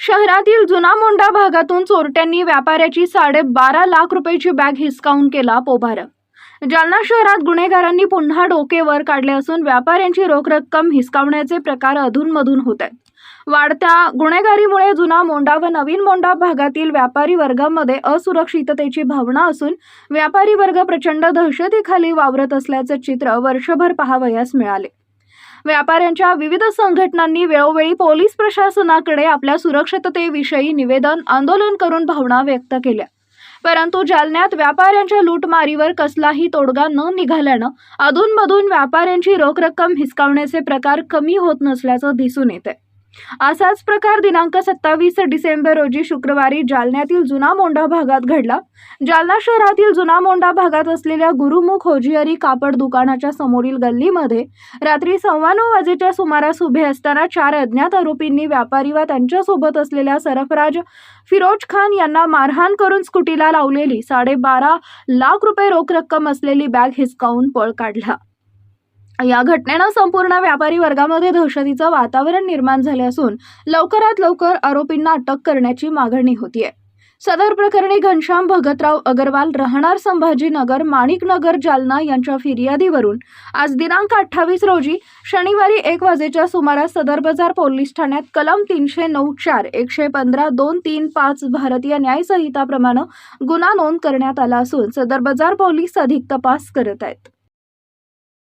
शहरातील जुना मोंडा भागातून चोरट्यांनी व्यापाऱ्याची साडेबारा लाख रुपयाची बॅग हिसकावून केला पोभार. जालना शहरात गुन्हेगारांनी पुन्हा डोके वर काढले असून व्यापाऱ्यांची रोख रक्कम हिसकावण्याचे प्रकार अधूनमधून होत आहेत. वाढत्या गुन्हेगारीमुळे जुना मोंडा व नवीन मोंडा भागातील व्यापारी वर्गामध्ये असुरक्षिततेची भावना असून व्यापारी वर्ग प्रचंड दहशतीखाली वावरत असल्याचे चित्र वर्षभर पाहावयास मिळाले. व्यापाऱ्यांच्या विविध संघटनांनी वेळोवेळी पोलीस प्रशासनाकडे आपल्या सुरक्षिततेविषयी निवेदन आंदोलन करून भावना व्यक्त केल्या. परंतु जालन्यात व्यापाऱ्यांच्या लूटमारीवर कसलाही तोडगा न निघाल्यानं अधूनमधून व्यापाऱ्यांची रोख रक्कम हिसकावण्याचे प्रकार कमी होत नसल्याचं दिसून येते असाच प्रकार दिनांक सत्तावीस डिसेंबर रोजी शुक्रवारी जालन्यातील जुना मोंढा भागात घडला. जालना शहरातील जुना मोंढा भागात असलेल्या गुरुमुख होजियरी कापड दुकानाच्या समोरील गल्लीमध्ये रात्री सव्वा नऊ वाजेच्या सुमारास उभे असताना चार अज्ञात आरोपींनी व्यापारी व त्यांच्यासोबत असलेल्या सरफराज फिरोज खान यांना मारहाण करून स्कूटीला लावलेली साडेबारा लाख रुपये रोख रक्कम असलेली बॅग हिसकावून पळ काढला. या घटनेनं संपूर्ण व्यापारी वर्गामध्ये दहशतीचं वातावरण निर्माण झाले असून लवकरात लवकर आरोपींना अटक करण्याची मागणी होतीये. सदर प्रकरणी घनश्याम भगतराव अगरवाल राहणार संभाजीनगर माणिकनगर जालना यांच्या फिर्यादीवरून आज दिनांक अठ्ठावीस रोजी शनिवारी एक वाजेच्या सुमारास सदर बाजार पोलीस ठाण्यात कलम तीनशे नऊ चार एकशे पंधरा दोन तीन पाच भारतीय न्यायसंहिताप्रमाणे गुन्हा नोंद करण्यात आला असून सदर बाजार पोलीस अधिक तपास करत आहेत.